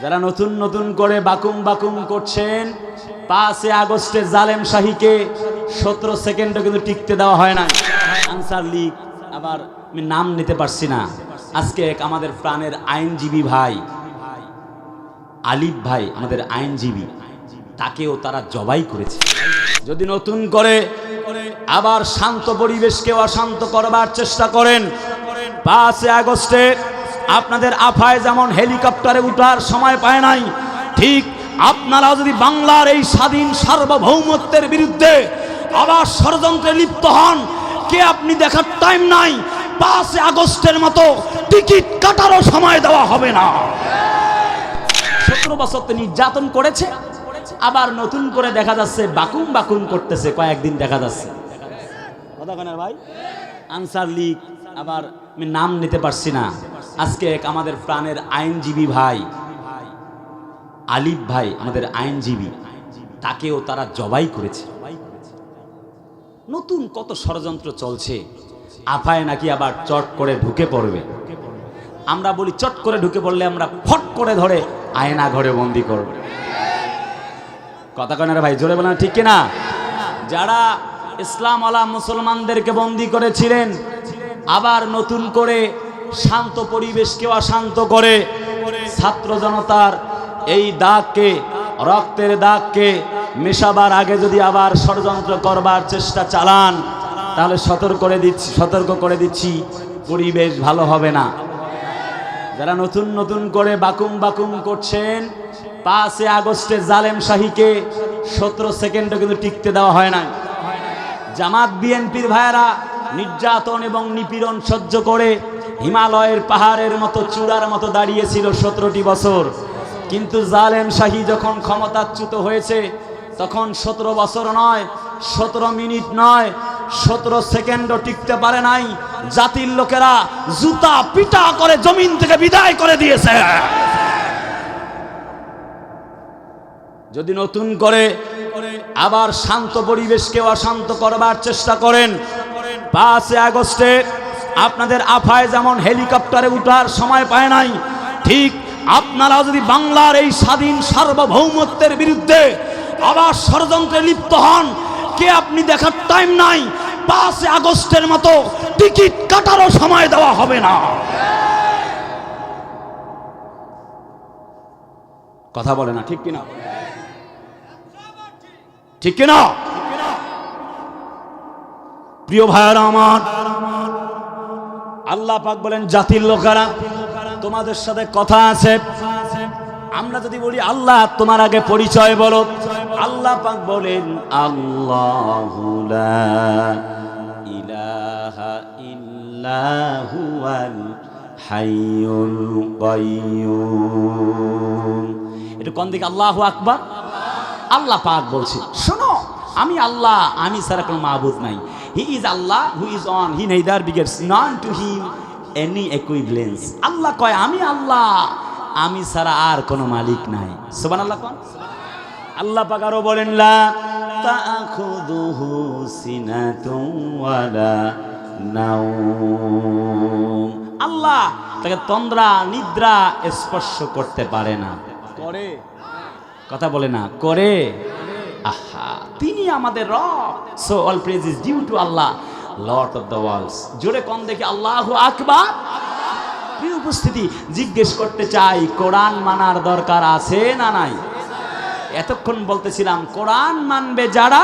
যারা নতুন নতুন করে বাকুম বাকুম করছেন পাঁচে আগস্টে জালেম শাহীকে সতেরো সেকেন্ডও কিন্তু টিকতে দেওয়া হয় না আনসার লীগ আবার আমি নাম নিতে পারছি না। আজকে এক আমাদের প্রাণের আইনজীবী ভাই, আলিফ ভাই, আমাদের আইনজীবী, তাকেও তারা জবাই করেছে। যদি নতুন করে আবার শান্ত পরিবেশকে অশান্ত করবার চেষ্টা করেন পাঁচে আগস্টে আপনাদের আফায় যেমন হেলিকপ্টারে উঠার সময় পায় নাই, ঠিক আপনারা যদি বাংলার এই স্বাধীন সার্বভৌমত্বের বিরুদ্ধে আবার ষড়যন্ত্রে লিপ্ত হন, কে আপনি দেখার টাইম নাই পাঁচ আগস্টের মতো টিকিট কাটারও সময় দেওয়া হবে না। সতেরো বছর তো নির্যাতন করেছে, আবার নতুন করে দেখা যাচ্ছে বাকুম বাকুম করতেছে, কয়েকদিন দেখা যাচ্ছে। ভাই? আনসার লীগ আবার আমি নাম নিতে পারছি না। আজকে এক আমাদের প্রাণের আইনজীবী ভাই, আলিফ ভাই, আমাদের আইনজীবী, তাকেও তারা জবাই করেছে। নতুন কত ষড়যন্ত্র চলছে, আফায় নাকি আবার চট করে ঢুকে পড়বে। আমরা বলি চট করে ঢুকে পড়লে আমরা ফট করে ধরে আয়না ঘরে বন্দি করব। কথা কনারা ভাই, জোরে বলেন, ঠিক কিনা? যারা ইসলাম আলা মুসলমানদেরকে বন্দি করেছিলেন, আবার নতুন করে শান্ত পরিবেশকে অশান্ত করে। ছাত্র জনতার এই দাগকে, রক্তের দাগকে মেশাবার আগে যদি আবার ষড়যন্ত্র করবার চেষ্টা চালান, তাহলে সতর্ক করে দিচ্ছি, সতর্ক করে দিচ্ছি, পরিবেশ ভালো হবে না। যারা নতুন নতুন করে বাকুম বাকুম করছেন, পাঁচে আগস্টে জালেম শাহীকে সতেরো সেকেন্ডও কিন্তু টিকতে দেওয়া হয় না জামাত বিএনপির ভাইয়েরা নির্যাতন এবং নিপীড়ন সহ্য করে হিমালয়ের পাহাড়ের মতো, চূড়ার মতো দাঁড়িয়েছিল সতেরোটি বছর। কিন্তু জালেম শাহী যখন ক্ষমতাচ্যুত হয়েছে, তখন সতেরো বছর নয়, সতেরো মিনিট নয়, সতেরো সেকেন্ডও টিকতে পারে নাই। জাতির লোকেরা জুতা পিটা করে জমিন থেকে বিদায় করে দিয়েছে। যদি নতুন করে আবার শান্ত পরিবেশকে অশান্ত করবার চেষ্টা করেন পাঁচে আগস্টে আপনাদের আফায় যেমন হেলিকপ্টারে উঠার সময় পায় নাই, ঠিক আপনারা যদি বাংলার এই স্বাধীন সার্বভৌমত্বের বিরুদ্ধে আবার ষড়যন্ত্রে লিপ্ত হন, কে আপনি দেখার টাইম নাই পাঁচ আগস্টের মতো টিকিট কাটারও সময় দেওয়া হবে না। কথা বলে না, ঠিক কিনা? ঠিক কিনা? প্রিয় ভাইয়ারা আমার আল্লাহ পাক বলেন, জাতির লোকেরা, তোমাদের সাথে কথা আছে। আমরা যদি বলি, আল্লাহ, তোমার আগে পরিচয় বলো। আল্লাহ পাক বলেন, আল্লাহ ইলাহা ইল্লাহু আল হাইয়ুল কাইয়্যুম এটা কোন দিকে? আল্লাহু আকবার। আল্লাহ পাক বলছে, শোনো, আমি আল্লাহ, আমি ছাড়া কোনো মাহবুদ নাই। He is Allah who is one he neither begets none to him any equivalence আল্লাহ কয় আমি আল্লাহ। আমি ছাড়া আর কোনো মালিক নাই। সুবান আল্লাহ কোন। আল্লাহ পাক আরও বলেন লা তাখুদুহু সিনাতুন ওয়ালা নাওম। আল্লাহ তাকে তন্দ্রা নিদ্রা স্পর্শ করতে পারে না। করে। কথা বলে না। করে। আহা। তিনি আমাদের রব। So all praise is due to Allah lord of the worlds জোরে কম দেখে আল্লাহ আকবার। প্রিয় উপস্থিতি জিজ্ঞেস করতে চাই কোরআন মানার দরকার আছে না নাই? এতক্ষণ বলতেছিলাম কোরআন মানবে যারা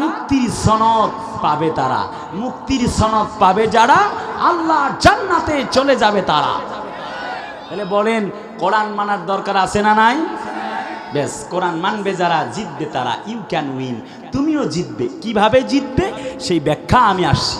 মুক্তির সনদ পাবে তারা। মুক্তির সনদ পাবে যারা আল্লাহ জান্নাতে চলে যাবে তারা। তাহলে বলেন কোরআন মানার দরকার আছে না নাই? ব্যাস কোরআন মানবে যারা, জিতবে তারা। ইউ ক্যান উইন তুমিও জিতবে। কীভাবে জিতবে? সেই ব্যাখ্যা আমি আসছি।